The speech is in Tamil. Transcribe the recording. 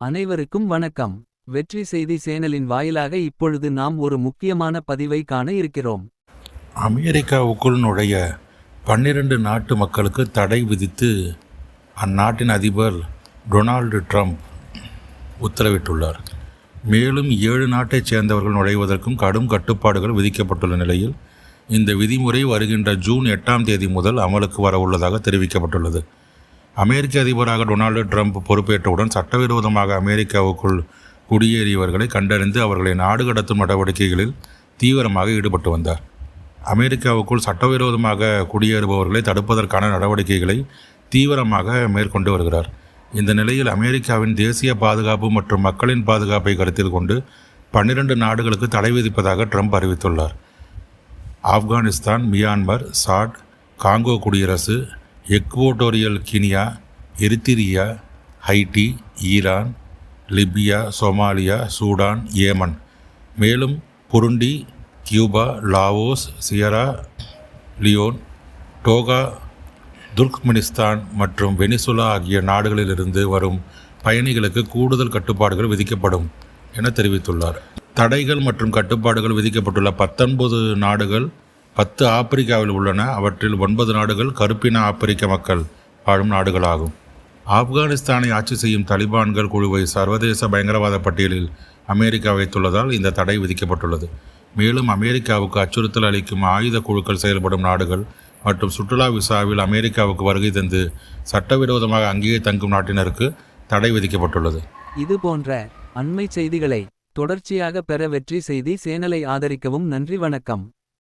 அனைவருக்கும் வணக்கம். வெற்றி செய்தி சேனலின் வாயிலாக இப்பொழுது நாம் ஒரு முக்கியமான பதிவை காண இருக்கிறோம். அமெரிக்காவுக்குள் நுழைய பன்னிரண்டு நாட்டு மக்களுக்கு தடை விதித்து அந்நாட்டின் அதிபர் டொனால்டு ட்ரம்ப் உத்தரவிட்டுள்ளார். மேலும் ஏழு நாட்டைச் சேர்ந்தவர்கள் நுழைவதற்கும் கடும் கட்டுப்பாடுகள் விதிக்கப்பட்டுள்ள நிலையில் இந்த விதிமுறை வருகின்ற ஜூன் எட்டாம் தேதி முதல் அமலுக்கு வரவுள்ளதாக தெரிவிக்கப்பட்டுள்ளது. அமெரிக்க அதிபராக டொனால்டு ட்ரம்ப் பொறுப்பேற்றவுடன் சட்டவிரோதமாக அமெரிக்காவுக்குள் குடியேறியவர்களை கண்டறிந்து அவர்களை நாடு கடத்தும் நடவடிக்கைகளில் தீவிரமாக ஈடுபட்டு வந்தார். அமெரிக்காவுக்குள் சட்டவிரோதமாக குடியேறுபவர்களை தடுப்பதற்கான நடவடிக்கைகளை தீவிரமாக மேற்கொண்டு வருகிறார். இந்த நிலையில் அமெரிக்காவின் தேசிய பாதுகாப்பு மற்றும் மக்களின் பாதுகாப்பை கருத்தில் கொண்டு பன்னிரண்டு நாடுகளுக்கு தடை விதிப்பதாக ட்ரம்ப் அறிவித்துள்ளார். ஆப்கானிஸ்தான் மியான்மர் சாட் காங்கோ குடியரசு Equatorial Guinea Eritrea Haiti Iran Libya Somalia Sudan Yemen. மேலும் Burundi Cuba Laos Sierra Leone Togo Turkmenistan மற்றும் வெனிசுலா ஆகிய நாடுகளிலிருந்து வரும் பயணிகளுக்கு கூடுதல் கட்டுப்பாடுகள் விதிக்கப்படும் என தெரிவித்துள்ளார். தடைகள் மற்றும் கட்டுப்பாடுகள் விதிக்கப்பட்டுள்ள பத்தொன்பது நாடுகள் பத்து ஆப்பிரிக்காவில் உள்ளன. அவற்றில் ஒன்பது நாடுகள் கருப்பின ஆப்பிரிக்க மக்கள் வாழும் நாடுகளாகும். ஆப்கானிஸ்தானை ஆட்சி செய்யும் தலிபான்கள் குழுவை சர்வதேச பயங்கரவாத பட்டியலில் அமெரிக்கா வைத்துள்ளதால் இந்த தடை விதிக்கப்பட்டுள்ளது. மேலும் அமெரிக்காவுக்கு அச்சுறுத்தல் அளிக்கும் ஆயுத குழுக்கள் செயல்படும் நாடுகள் மற்றும் சுற்றுலா விசாவில் அமெரிக்காவுக்கு வருகை தந்து சட்டவிரோதமாக அங்கேயே தங்கும் நாட்டினருக்கு தடை விதிக்கப்பட்டுள்ளது. இது போன்ற அண்மை செய்திகளை தொடர்ச்சியாக பெற வெற்றி செய்தி சேனலை ஆதரிக்கவும் நன்றி வணக்கம்.